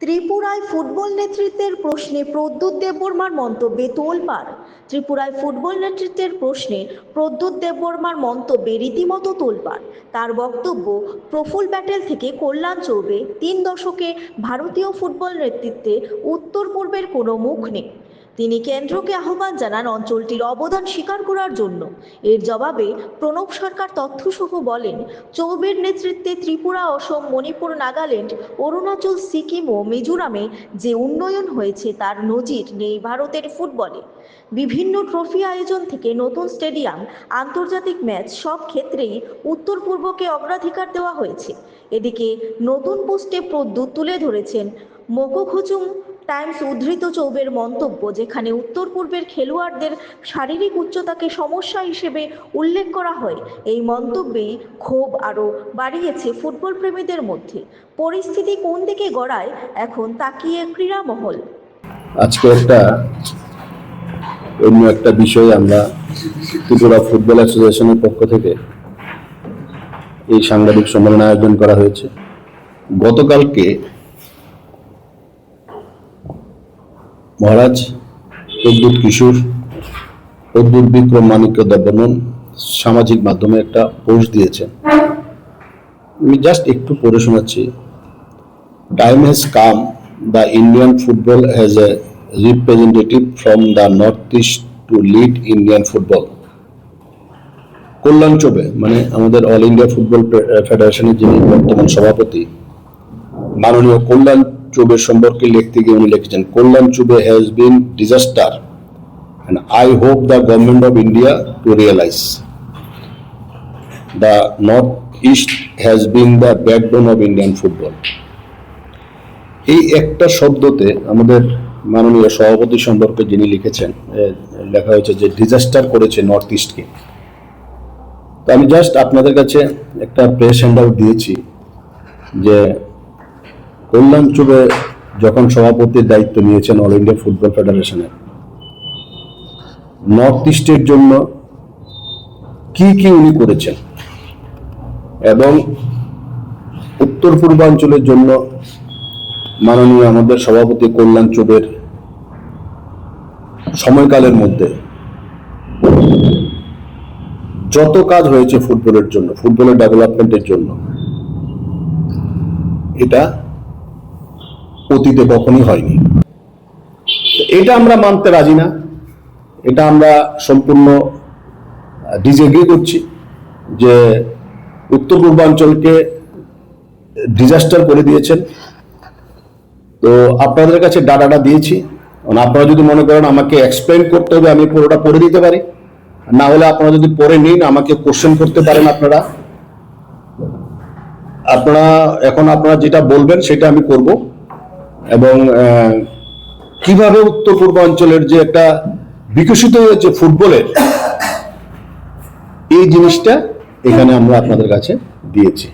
ত্রিপুরায় ফুটবল নেতৃত্বের প্রশ্নে প্রদ্যুৎ দেববর্মার মন্তব্যে তোলপাড়। ত্রিপুরায় ফুটবল নেতৃত্বের প্রশ্নে প্রদ্যুৎ দেববর্মার মন্তব্যে রীতিমতো তোলপাড়। তার বক্তব্য, প্রফুল ব্যাটেল থেকে কল্যাণ চৌবে, তিন দশকে ভারতীয় ফুটবল নেতৃত্বে উত্তর পূর্বের কোনো মুখ নেই। তিনি কেন্দ্রকে আহ্বান জানান অঞ্চলটির অবদান স্বীকার করার জন্য। এর জবাবে প্রণব সরকার তথ্যসহ বলেন, চৌবের নেতৃত্বে ত্রিপুরা, অসম, মণিপুর, নাগাল্যান্ড, অরুণাচল, সিকিম ও মিজোরামে যে উন্নয়ন হয়েছে তার নজির নেই ভারতের ফুটবলে। বিভিন্ন ট্রফি আয়োজন থেকে নতুন স্টেডিয়াম, আন্তর্জাতিক ম্যাচ সব ক্ষেত্রেই উত্তর পূর্বকে অগ্রাধিকার দেওয়া হয়েছে। এদিকে নতুন পোস্টে প্রদ্যুৎ তুলে ধরেছেন মোকোখুচুং টাইমস উদ্ধৃত চৌবের মন্তব্য, যেখানে উত্তর পূর্বের খেলোয়াড়দের শারীরিক উচ্চতাকে সমস্যা হিসেবে উল্লেখ করা হয়। এই মন্তব্যেই ক্ষোভ আরও বাড়িয়েছে ফুটবল প্রেমীদের মধ্যে। পরিস্থিতি কোন দিকে গড়ায়, এখন তাকিয়ে ক্রীড়া মহল আজকে একটা অন্য একটা বিষয় আমরা ত্রিপুরা ফুটবল অ্যাসোসিয়েশনের পক্ষ থেকে এই সাংবাদিক সম্মেলন আয়োজন করা হয়েছে। গতকালকে মহারাজ প্রদ্যুৎ কিশোর প্রদ্যুৎ বিক্রম মানিক্য দেববর্মন সামাজিক মাধ্যমে একটা পোস্ট দিয়েছেন। আমি জাস্ট একটু পড়ে শোনাচ্ছি। Time come come Indian football football a representative from the north east to lead Indian football Kalyan Chaubey মানে আমাদের অল ইন্ডিয়া ফুটবল ফেডারেশনের যিনি বর্তমান সভাপতি, মাননীয় কল্যাণ চুবে সম্পর্কে লিখতে গিয়ে উনি লিখেছেন, Kalyan Chaubey has been disaster I hope the government of India to to the north east has been the backbone of Indian football এই একটা শব্দতে আমাদের মাননীয় সভাপতি সম্পর্কে যিনি লিখেছেন লেখা হয়েছে যে ডিজাস্টার করেছে নর্থ ইস্টকে তো আমি জাস্ট আপনাদের কাছে একটা প্রেস হ্যান্ড দিয়েছি যে কল্যাণ চুবে যখন সভাপতির দায়িত্ব নিয়েছেন অল ইন্ডিয়া ফুটবল ফেডারেশনের নর্থ ইস্টের জন্য কি কি উনি করেছেন? এবং উত্তর পূর্বাঞ্চলের জন্য মাননীয় আমাদের সভাপতি কল্যাণ চুবের সময়কালের মধ্যে যত কাজ হয়েছে ফুটবলের জন্য, ফুটবলের ডেভেলপমেন্টের জন্য, এটা অতীতে কখনই হয়নি। এটা আমরা মানতে রাজি না। এটা আমরা সম্পূর্ণ ডিজেগ্রি করছি যে উত্তর পূর্বাঞ্চলকে ডিজাস্টার করে দিয়েছেন। তো আপনাদের কাছে ডাটাটা দিয়েছি। আপনারা যদি মনে করেন আমাকে এক্সপ্লেন করতে হবে, আমি পুরোটা পড়ে দিতে পারি। না হলে আপনারা যদি পড়ে নিন, আমাকে কোশ্চেন করতে পারেন আপনারা। আপনারা, এখন আপনারা যেটা বলবেন, সেটা আমি করব। এবং কীভাবে উত্তর পূর্বাঞ্চলের যে একটা বিকশিত হয়েছে ফুটবলের, এই জিনিসটা এখানে আমরা আপনাদের কাছে দিয়েছি।